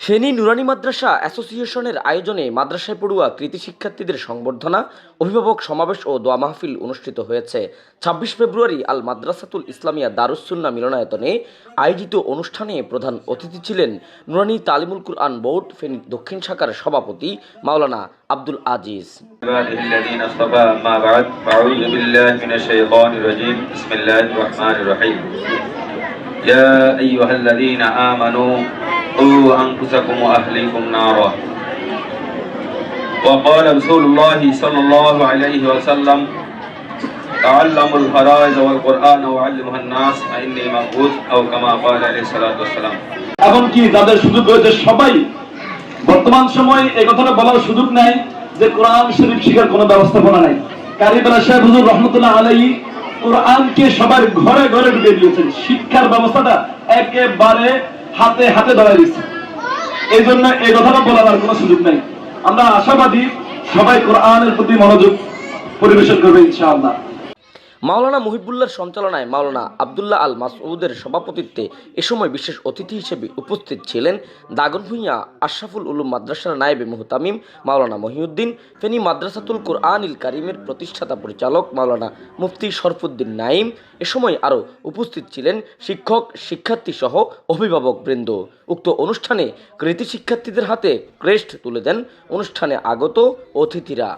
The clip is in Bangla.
ফেনী নুরানি মাদ্রাসা অ্যাসোসিয়েশনের আয়োজনে মাদ্রাসায় পড়ুয়া কৃতি শিক্ষার্থীদের সংবর্ধনা অভিভাবক সমাবেশ ও দোয়া মাহফিল অনুষ্ঠিত হয়েছে। ছাব্বিশ ফেব্রুয়ারি আল মাদ্রাসাতুল ইসলামিয়া দারুসুন্না মিলনায়তনে আয়োজিত অনুষ্ঠানে প্রধান অতিথি ছিলেন নুরানি তালিমুল কুরআন বোর্ড ফেনী দক্ষিণ শাখার সভাপতি মাওলানা আব্দুল আজিজ। يا أيها الذين آمنوا قوا أنفسكم وأهليكم نارا وقال رسول الله صلى الله عليه وسلم تعلموا الفرائض والقرآن وعلمها الناس فإني مبعوث أو كما قال عليه الصلاة والسلام এমনকি যাদের সুযোগ রয়েছে সবাই বর্তমান সময়ে এই কথাটা বলার সুযোগ নাই যে কোরআন শরীফ শিখার কোনো ব্যবস্থাপনা নাই কারিবেলা সাহেব হুজুর রহমতুল্লাহ আলাই কোরআনকে সবার ঘরে ঘরে ঢুকে দিয়েছেন। শিক্ষার ব্যবস্থাটা একেবারে হাতে হাতে ধরা দিচ্ছে এই জন্য এই কথাটা বলার কোনো সুযোগ নাই। আমরা আশাবাদী সবাই কোরআনের প্রতি মনোযোগ পরিবেশন করবে ইনশাআল্লাহ। মাওলানা মুহিবুল্লাহর সঞ্চালনায় মাওলানা আবদুল্লাহ আল মাসউদের সভাপতিত্বে এ সময় বিশেষ অতিথি হিসেবে উপস্থিত ছিলেন দাগনভূঁইয়া আশরাফুল উলুম মাদ্রাসার নায়েবে মুহতামিম মাওলানা মহিউদ্দিন ফেনী মাদ্রাসাতুল কোরআনিল কারিমের প্রতিষ্ঠাতা পরিচালক মাওলানা মুফতি শরফুদ্দিন নাইম এ সময় আরও উপস্থিত ছিলেন শিক্ষক, শিক্ষার্থী সহ অভিভাবক বৃন্দ। উক্ত অনুষ্ঠানে কৃতি শিক্ষার্থীদের হাতে ক্রেস্ট তুলে দেন। অনুষ্ঠানে আগত অতিথিরা।